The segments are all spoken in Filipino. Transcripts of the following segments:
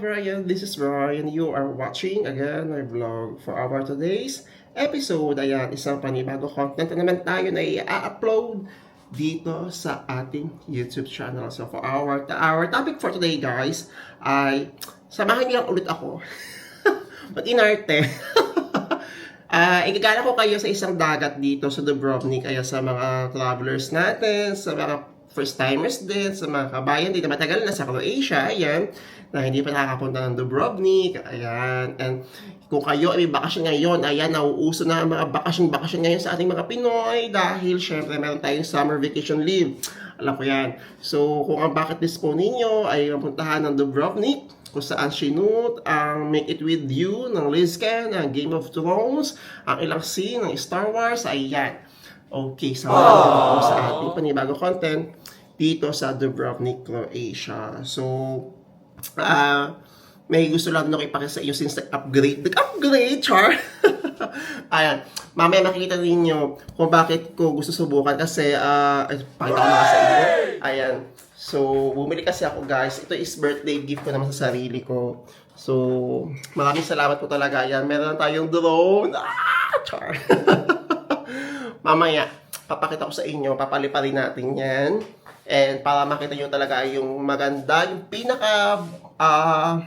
Mga kababayan, this is Brian. You are watching again my vlog for our today's episode. Ayan, isang panibago content na naman tayo na i-upload dito sa ating YouTube channel. So for our, our topic for today guys ay samahan niyo lang ulit ako. Ba't inarte? Ah, igagala ko kayo sa isang dagat dito sa Dubrovnik kaya sa mga travelers natin, sa mga first timers din, sa mga kabayan dito matagal na sa Croatia, ayan, na hindi pa nakakapunta ng Dubrovnik, ayan, and kung kayo ay may bakasyon ngayon, ayan, nauuso na ang mga bakasyon-bakasyon ngayon sa ating mga Pinoy dahil syempre meron tayong summer vacation leave. Alam ko yan. So, kung ang bucket list po ninyo ay mapuntahan ng Dubrovnik, kung saan sinut ang Make It With You ng Liz Ken, ang Game of Thrones, ang ilang scene ng Star Wars, ayan. Okay, so sa ating panibago content dito sa Dubrovnik, Croatia. So, ah, may gusto lang na ipakita sa iyo since nag-upgrade. Nag-upgrade, Char! Ayan. Mamaya makikita ninyo kung bakit ko gusto subukan kasi, ah, ay, pakita ko sa inyo. Ayan. So, bumili kasi ako guys. Ito is birthday gift ko naman sa sarili ko. So, maraming salamat po talaga. Ayan, meron tayong drone. Ah, char. Mamaya, papakita ko sa inyo. Papaliparin natin yan. And para makita nyo talaga yung maganda, yung pinaka ah,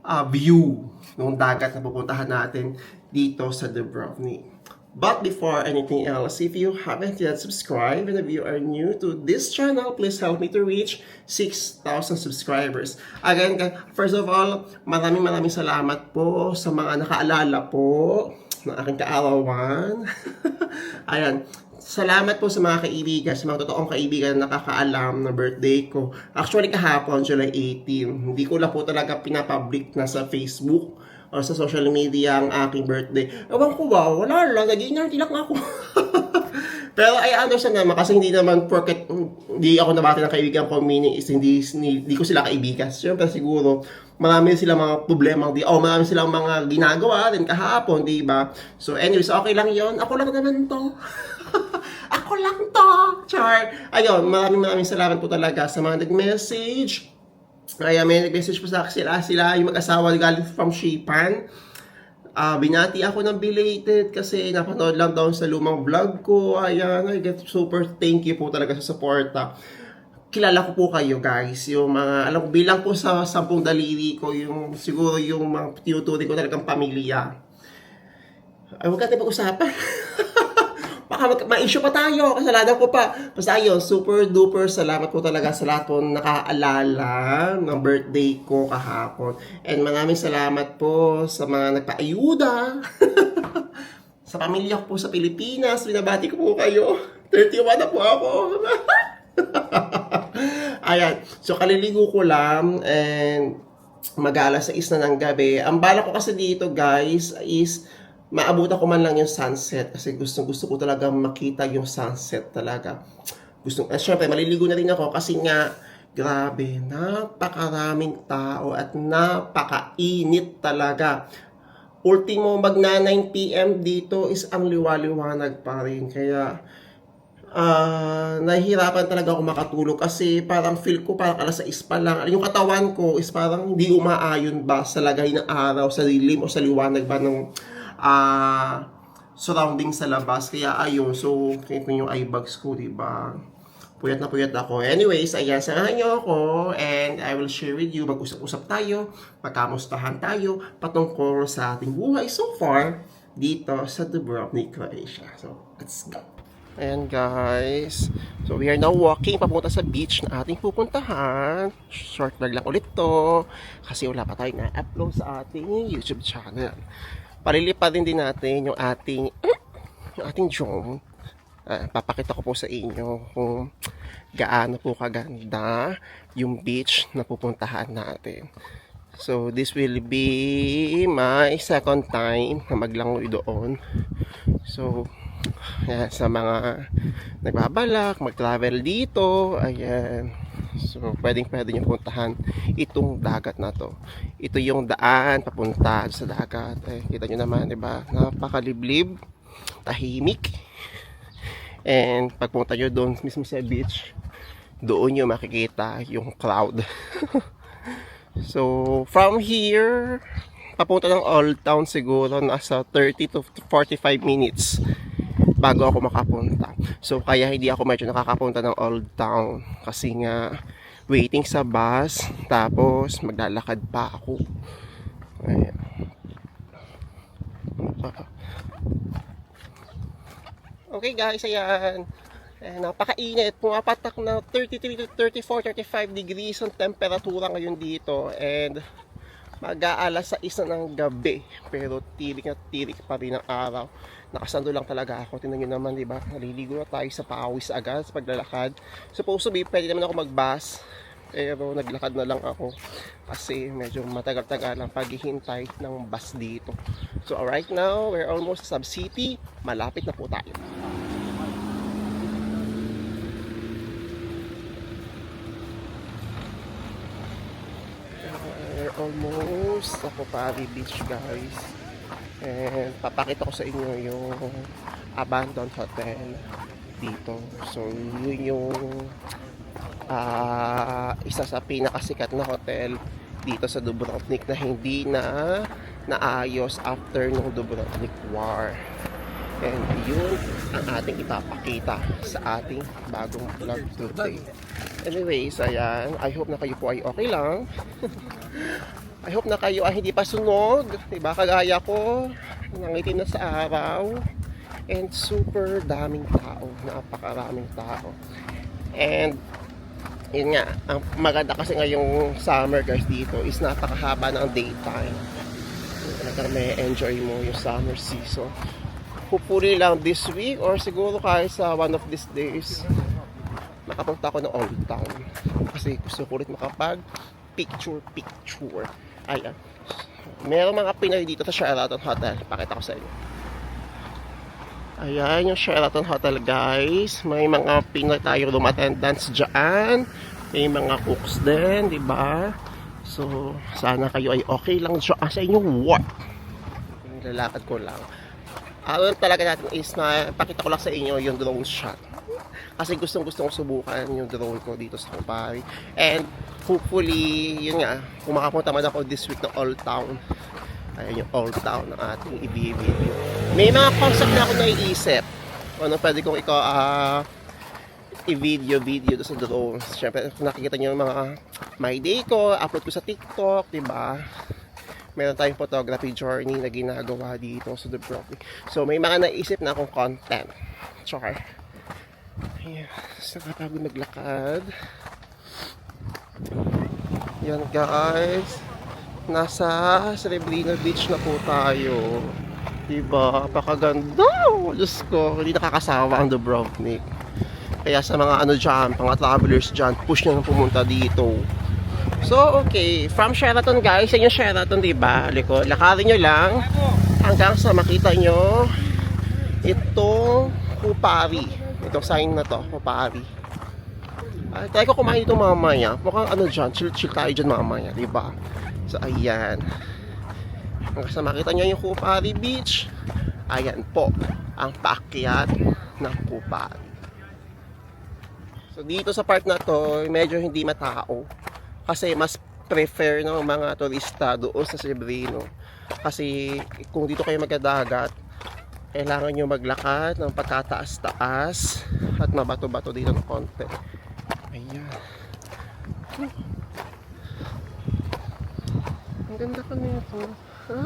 ah, view ng dagat na pupuntahan natin dito sa Dubrovnik. But before anything else, if you haven't yet subscribed and if you are new to this channel, please help me to reach 6,000 subscribers. Again, first of all, maraming maraming salamat po sa mga nakaalala po ng aking kaarawan. Ayan, Salamat po sa mga kaibigan, sa mga totoong kaibigan na nakakaalam na birthday ko. Actually, kahapon, July 18. Hindi ko lang po talaga pinapublic na sa Facebook o sa social media ang aking birthday. Ewan ko ba, wala lang, naging lang ako. Pero ay understand naman kasi hindi naman porket hindi ako nabati ng kaibigan ko meaning is hindi, hindi ko sila kaibigan. Siyempre siguro marami silang mga problema di oh marami silang mga ginagawa din kahapon, di ba? So anyways, okay lang 'yon. Ako lang naman 'to. ako lang 'to. Char. Ayun, maraming maraming salamat po talaga sa mga nag-message. Ay, may nag-message po sa sila, sila yung mag-asawa galing from Shipan. Ah, binati ako ng belated kasi napanood lang daw sa lumang vlog ko. Ayan, I get super thank you po talaga sa suporta. Kilala ko po kayo guys, yung mga, alam ko, bilang po sa sampung daliri ko, yung siguro yung mga tinuturi ko talagang pamilya. Ay, huwag natin pag-usapan. Baka ma-issue pa tayo, kasalanan ko pa. Basta ayun, super duper salamat po talaga sa lahat po nakaalala ng birthday ko kahapon. And maraming salamat po sa mga nagpaayuda. sa pamilya ko po sa Pilipinas, binabati ko po kayo. 31 na po ako. Ayan, so kaliligo ko lang and mag-alas 6 na ng gabi. Ang bala ko kasi dito guys is maabutan ko man lang yung sunset kasi gusto gusto ko talaga makita yung sunset talaga. Gusto, eh, syempre maliligo na rin ako kasi nga grabe, napakaraming tao at napakainit talaga. Ultimo mag na 9 p.m. dito is ang liwaliwanag pa rin. Kaya ah nahihirapan talaga ako makatulog kasi parang feel ko parang alas 6 pa lang. Yung katawan ko is parang hindi umaayon ba sa lagay ng araw, sa dilim o sa liwanag ba ng ah surrounding sa labas. Kaya ayun, so ito yung eye bags ko, di ba? Puyat na puyat ako. Anyways, ayan, samahan niyo ako and I will share with you, mag-usap-usap tayo, magkamustahan tayo patungkol sa ating buhay so far dito sa Dubrovnik, Croatia. So, let's go. Ayan guys, so we are now walking papunta sa beach na ating pupuntahan. Short vlog lang ulit to kasi wala pa tayong na-upload sa ating YouTube channel. Paliliparin din natin yung ating yung ating drone. Ah, papakita ko po sa inyo kung gaano po kaganda yung beach na pupuntahan natin. So this will be my second time na maglangoy doon. So Ayan, sa mga nagbabalak, mag-travel dito, ayan. So, pwedeng pwede nyo puntahan itong dagat na to. Ito yung daan papunta sa dagat. Eh, kita nyo naman, di ba? Napakaliblib, tahimik. And pagpunta nyo doon mismo sa beach, doon nyo makikita yung crowd. So, from here, papunta ng Old Town siguro nasa 30 to 45 minutes bago ako makapunta. So, kaya hindi ako medyo nakakapunta ng Old Town kasi nga waiting sa bus tapos maglalakad pa ako. Ayan. Okay guys, ayan. Eh, napakainit. Pumapatak na 33 to 34, 35 degrees ang temperatura ngayon dito. And mag-aalas sa isa ng gabi. Pero tirik na tirik pa rin ang araw. Nakasando lang talaga ako. Tingnan nyo naman, di ba? Naliligo na tayo sa pawis agad sa paglalakad. Supposed to be, pwede naman ako mag-bus. Pero naglakad na lang ako. Kasi medyo matagal-tagal ang paghihintay ng bus dito. So right now, we're almost sa Sub City. Malapit na po tayo. We're almost sa Kopari Beach guys. And papakita ko sa inyo yung abandoned hotel dito. So yun yung ah, isa sa pinakasikat na hotel dito sa Dubrovnik na hindi na naayos after ng Dubrovnik War. And yun ang ating ipapakita sa ating bagong vlog today. Anyways, ayan. I hope na kayo po ay okay lang. I hope na kayo ay hindi pa sunog. Diba? Kagaya ko, nangitim na sa araw. And super daming tao. Napakaraming tao. And yun nga, ang maganda kasi ngayong summer guys dito is napakahaba ng daytime. Talagang may enjoy mo yung summer season. Hopefully lang this week or siguro kahit sa one of these days makapunta ako ng Old Town. Kasi gusto ko ulit makapag picture picture. Ayan. Meron mga Pinoy dito sa Sheraton Hotel. Pakita ko sa inyo. Ayan yung Sheraton Hotel guys. May mga Pinoy tayo room attendants dyan. May mga cooks din, di ba? So, sana kayo ay okay lang dyan sa inyong work. Lalakad ko lang. Ang talaga natin is na pakita ko lang sa inyo yung drone shot. Kasi gustong gusto kong subukan yung drone ko dito sa Kupari. And hopefully, yun nga, kung makapunta man ako this week ng Old Town, ayan yung Old Town ng ating i-video. May mga concept na ako naiisip. Ano pwede kong ikaw ah i-video video doon sa drone. Siyempre, kung nakikita niyo yung mga my day ko, upload ko sa TikTok, di ba? Meron tayong photography journey na ginagawa dito sa Dubrovnik. So, may mga naisip na akong content. Char. Ayan. So, nakapagod maglakad. Yan guys. Nasa Srebrina Beach na po tayo. Diba? Pakaganda. Diyos ko. Hindi nakakasawa ang Dubrovnik. Kaya sa mga ano dyan, mga travelers dyan, push nyo pumunta dito. So, okay. From Sheraton guys, yan yung Sheraton, diba? Likod. Lakarin nyo lang hanggang sa makita nyo itong Kupari. Itong sign na to, Kupari. Ay, tayo ko kumain ito mamaya. Mukhang ano dyan, chill-chill tayo dyan mamaya, di ba? So, ayan. Hanggang sa makita nyo yung Kupari Beach, ayan po, ang paakyat ng Kupari. So, dito sa part na to, medyo hindi matao. Kasi mas prefer ng mga turista doon sa Cebrino. Kasi kung dito kayo magadagat, kailangan nyo maglakad ng pagkataas-taas at mabato-bato dito ng konti. Ayan. Huh. Ang ganda ka nito. Ha?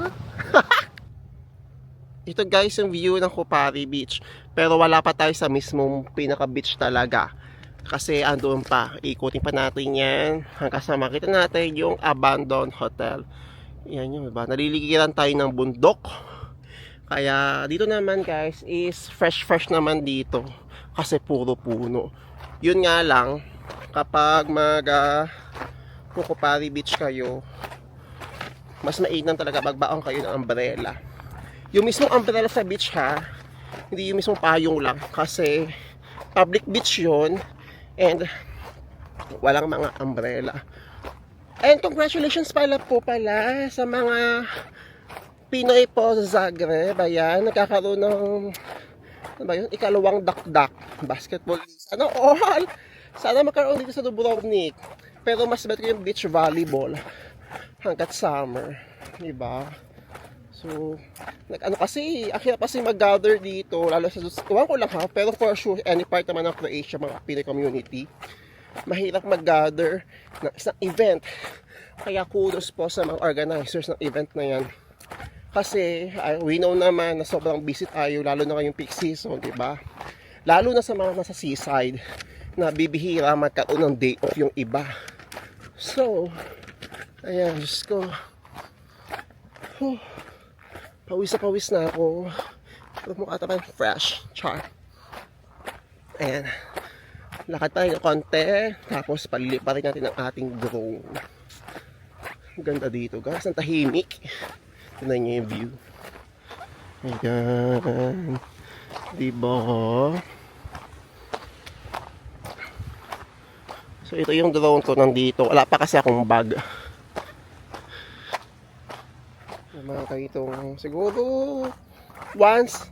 Ito guys yung view ng Kupari Beach. Pero wala pa tayo sa mismong pinaka-beach talaga. Kasi andun pa. Ikutin pa natin yan. Hanggang sa makita natin yung abandoned hotel. Yan yung iba. Naliligiran tayo ng bundok. Kaya dito naman guys is fresh fresh naman dito. Kasi puro puno. Yun nga lang. Kapag mag uh, Kukupari Beach kayo, mas mainam talaga magbaon kayo ng umbrella. Yung mismong umbrella sa beach ha, hindi yung mismong payong lang. Kasi public beach yon and walang mga umbrella. And congratulations pala po pala sa mga Pinoy po sa Zagreb. Ayan, nagkakaroon ng ano ba yun? Ikalawang dakdak basketball. Sana all! Sana magkaroon dito sa Dubrovnik. Pero mas better yung beach volleyball. hanggat summer. Di ba? So, nag ano kasi, ang kasi mag-gather dito, lalo sa, iwan ko lang ha, pero for sure, any part naman ng Croatia, mga Pinoy community, mahirap mag-gather ng isang event. Kaya kudos po sa mga organizers ng event na yan. Kasi, ay, we know naman na sobrang busy tayo, lalo na ngayong peak season, di ba? Lalo na sa mga nasa seaside, na bibihira magkaroon ng day off yung iba. So, ayan, Diyos ko. Huh. Pawis na pawis na ako. Pero mukha tayo fresh. Char. Ayan. Lakad tayo ng konti. Tapos paliliparin natin ang ating drone. Ganda dito guys. Ang tahimik. Tignan niyo yung view. Ayan. Diba? So ito yung drone ko nandito. Wala pa kasi akong bag. Yung mga kaitong siguro once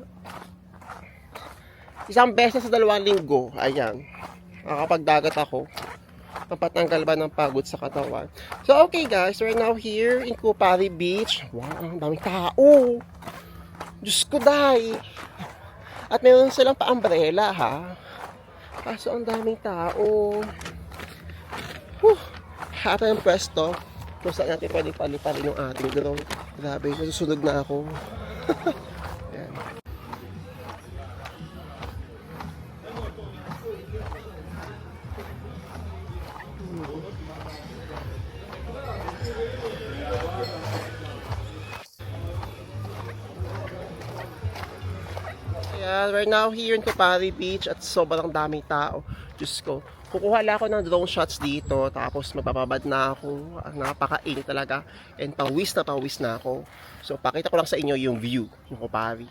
isang beses sa dalawang linggo. Ayan. Nakakapagdagat ako. Papatanggal ba ng pagod sa katawan. So okay guys, we're now here in Kupari Beach. Wow, ang daming tao. Diyos ko dahi. At meron silang pa-umbrella ha. Kaso ang daming tao. Whew. Hata yung pwesto. Kung saan natin pwede palipalin yung ating drone. Grabe, nasusunod na ako. we're now here in Kupari Beach at sobrang daming tao. Diyos ko, kukuha lang ako ng drone shots dito tapos magpapabad na ako. Ang Napaka-init talaga and pawis na pawis na ako. So pakita ko lang sa inyo yung view ng Kupari.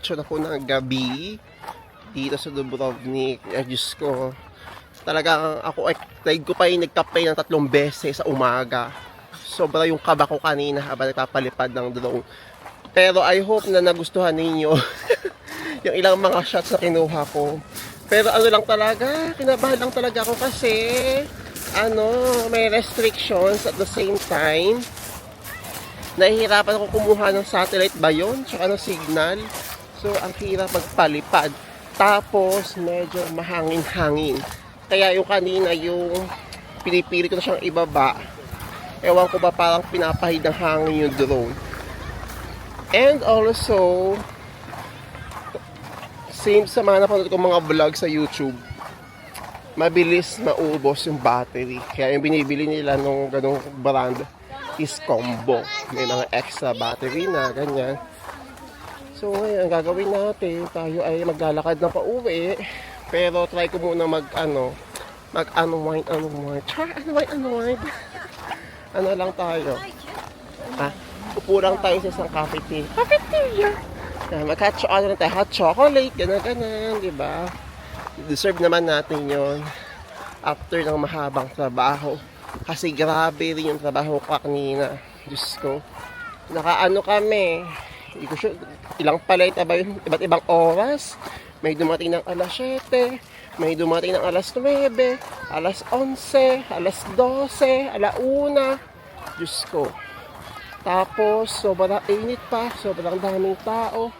8 na po ng gabi. Dito sa Dubrovnik. Ay, Diyos ko. Talagang ako, ay, ko pa yung nagkape ng tatlong beses sa umaga. Sobra yung kaba ko kanina habang nagpapalipad ng drone. Pero I hope na nagustuhan ninyo yung ilang mga shots na kinuha ko. Pero ano lang talaga, kinabahan lang talaga ako kasi ano, may restrictions at the same time nahihirapan ako kumuha ng satellite ba yun? Tsaka ng signal. So, ang hirap magpalipad. Tapos, medyo mahangin-hangin. Kaya yung kanina, yung pinipili ko na siyang ibaba. Ewan ko ba parang pinapahid ng hangin yung drone. And also, same sa mga napanood ko mga vlog sa YouTube, mabilis maubos yung battery. Kaya yung binibili nila nung ganong brand is combo. May mga extra battery na, ganyan. So, ngayon, ang gagawin natin, tayo ay maglalakad na pa uwi. Pero try ko muna mag, ano, mag unwind, unwind. Char, unwind, unwind. ano lang tayo. Ha? Upo lang tayo sa isang cafeteria. Cafeteria! Yeah, mag-hot cho- ano tayo, hot chocolate, gano'n, gano'n, di ba? Deserve naman natin yon after ng mahabang trabaho. Kasi grabe rin yung trabaho ko kanina. Diyos ko. Nakaano kami. Sure, ilang paleta ba yun? Iba't ibang oras. May dumating ng alas 7. May dumating ng alas 9. Alas 11. Alas 12. Alauna. Diyos ko. Tapos, sobrang init pa. Sobrang daming tao.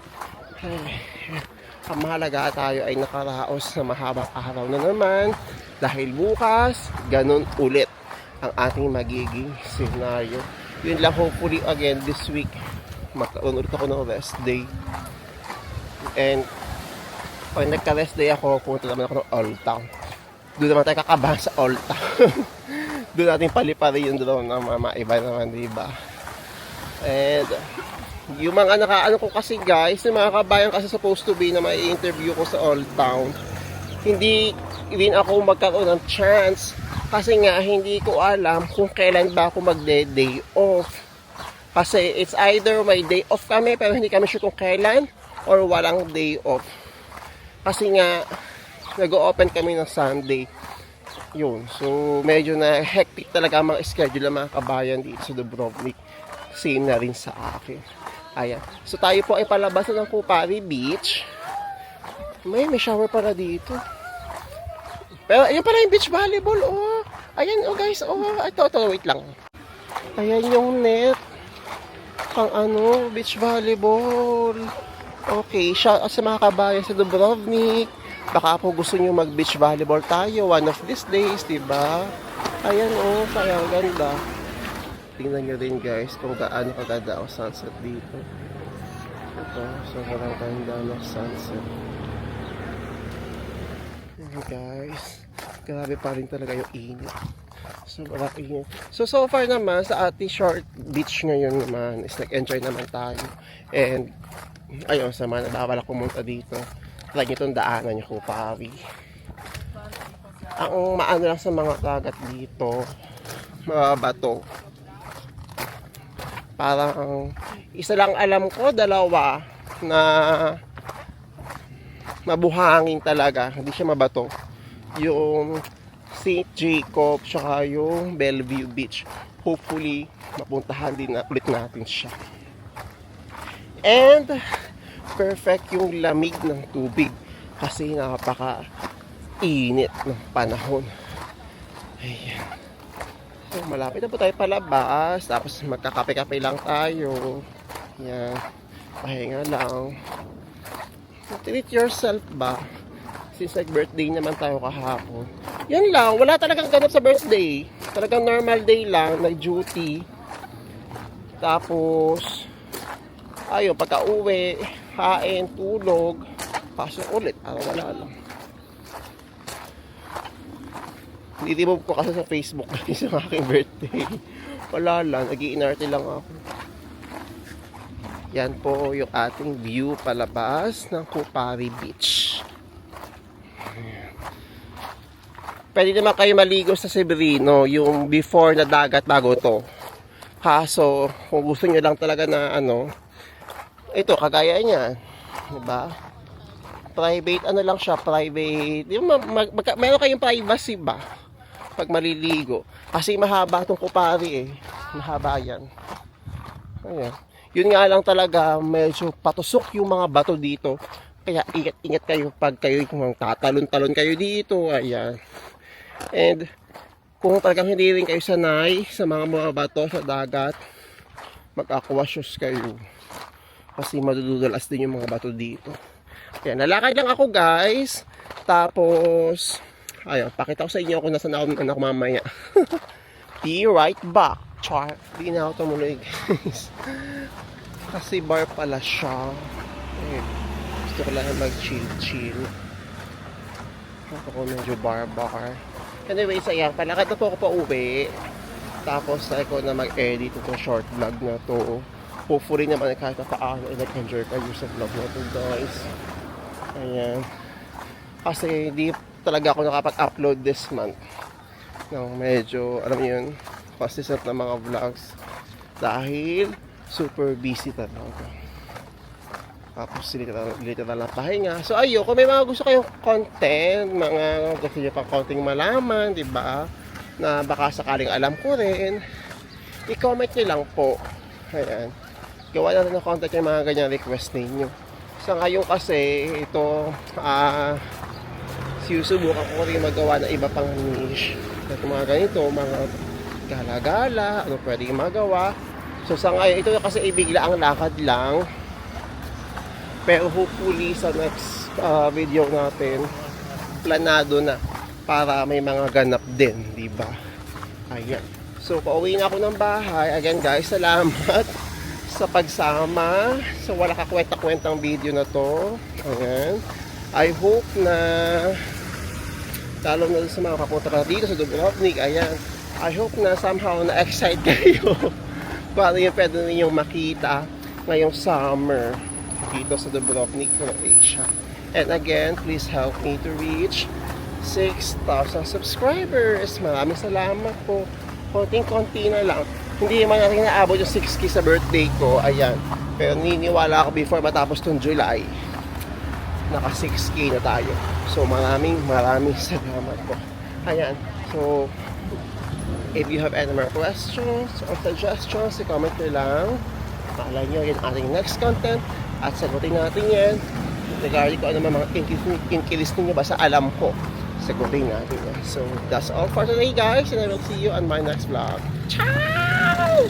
Ang mahalaga tayo ay nakaraos sa mahabang araw na naman dahil bukas, ganun ulit ang ating magiging scenario. Yun lang hopefully again this week magkaroon ulit ako ng rest day. And pag nagka-rest day ako, pumunta naman ako ng Town. doon naman tayo kakabahan sa Town. doon natin palipari yung drone na mama, iba naman, di ba? And, yung mga nakaano ko kasi guys, yung mga kabayan kasi supposed to be na may interview ko sa Old Town, hindi rin ako magkaroon ng chance kasi nga hindi ko alam kung kailan ba ako magde-day off. Kasi it's either may day off kami pero hindi kami sure kung kailan or walang day off. Kasi nga nag-open kami ng Sunday. Yun. So medyo na hectic talaga ang mga schedule ng mga kabayan dito sa Dubrovnik. Same na rin sa akin. Ayan. So tayo po ay palabas na ng Kupari Beach. May, may shower para dito. Pero ayun pala yung beach volleyball, oh. Ayan, oh guys, oh. Ito, ito, wait lang. Ayan yung net. Pang ano, beach volleyball. Okay, siya sa mga kabayan sa Dubrovnik. Baka po gusto nyo mag beach volleyball tayo one of these days, di ba? Ayan, oh, kaya ganda. Tingnan nyo rin guys kung gaano kaganda ang sunset dito. Ito, sobrang ganda ng sunset. Ayan guys, grabe pa rin talaga yung init. Sobrang init. So, so far naman, sa ating short beach ngayon naman, is nag-enjoy naman tayo. And, ayun, sa mga nabawala pumunta dito, nyo itong daanan nyo Kupari. Ang maano lang sa mga dagat dito, mga bato. Parang, isa lang alam ko, dalawa, na mabuhangin talaga, hindi siya mabato. Yung St. Jacob, tsaka yung Bellevue Beach. Hopefully, mapuntahan din na ulit natin siya. And, perfect yung lamig ng tubig kasi napaka init ng panahon. Ayan. So, malapit na po tayo palabas. Tapos magkakape-kape lang tayo. Yan. Pahinga lang. Treat yourself ba? Since nag-birthday naman tayo kahapon. Yan lang. Wala talagang ganap sa birthday. Talagang normal day lang. Nag-duty. Tapos, ayun, pagka uwi, hain, tulog, pasok ulit. Parang wala lang. Nitibog ko kasi sa Facebook kasi sa aking birthday. Wala lang, nag lang ako. Yan po yung ating view palabas ng Kupari Beach. Pwede naman kayo maligo sa Severino, yung before na dagat bago to. Kaso, kung gusto nyo lang talaga na ano, ito, kagaya niya. Diba? Private, ano lang siya, private. Yung mag, mag, mag- meron kayong privacy ba? Pag maliligo. Kasi mahaba itong kupari eh. Mahaba yan. Ayan. Yun nga lang talaga, medyo patusok yung mga bato dito. Kaya ingat-ingat kayo pag kayo yung tatalon-talon kayo dito. Ayan. And kung talagang hindi rin kayo sanay sa mga mga bato sa dagat, mag-aqua shoes kayo. Kasi madudulas din yung mga bato dito. Kaya nalakad lang ako guys. Tapos, ayun, pakita ko sa inyo kung nasan ako, ako mamaya. Be right back. Char. Di na ako tumuloy guys. Kasi bar pala siya. Eh, gusto ko lang mag-chill-chill. Ako ko medyo bar-bar. Anyways, ayan, palakad na po ako pa uwi. Tapos, try ko na mag-edit itong short vlog na to. Hopefully naman kahit na paano ay nag-enjoy kayo sa vlog na to, guys. Ayan. Kasi di talaga ako nakapag-upload this month. Ng medyo, alam niyo yun, consistent na mga vlogs. Dahil, super busy talaga. Tapos literal, literal na pahinga. So ayo, kung may mga gusto kayong content, mga gusto niyo pang konting malaman, di ba? Na baka sakaling alam ko rin, i-comment niyo lang po. Ayan. Gawa na rin ng content yung mga ganyan request ninyo. Sa ngayon kasi, ito, ah, sinusubukan ko rin magawa na iba pang niche. At mga ganito, mga gala-gala, ano pwede magawa. So sa ngayon, ito kasi ibigla ang lakad lang. Pero hopefully sa next uh, video natin, planado na para may mga ganap din, di ba? Ayan. So pauwi na ako ng bahay. Again guys, salamat sa pagsama sa wala kakwenta-kwentang video na to. Ayan. I hope na Lalo na sa mga papunta pa dito sa Dubrovnik. Ayan. I hope na somehow na-excite kayo. Para yung pwede ninyong makita ngayong summer dito sa Dubrovnik, Croatia. And again, please help me to reach 6,000 subscribers. Maraming salamat po. Konting-konti na lang. Hindi man natin naabot yung 6K sa birthday ko. Ayan. Pero niniwala ako before matapos tong July. Naka 6K na tayo. So maraming maraming salamat po. Ayan. So, if you have any more questions or suggestions, i-comment nyo lang. Paalala nyo yung ating next content at sagutin natin yan. Regarding kung ano mga inkilis- inkilis ninyo basta alam ko. Sagutin natin yan. So, that's all for today guys and I will see you on my next vlog. Ciao!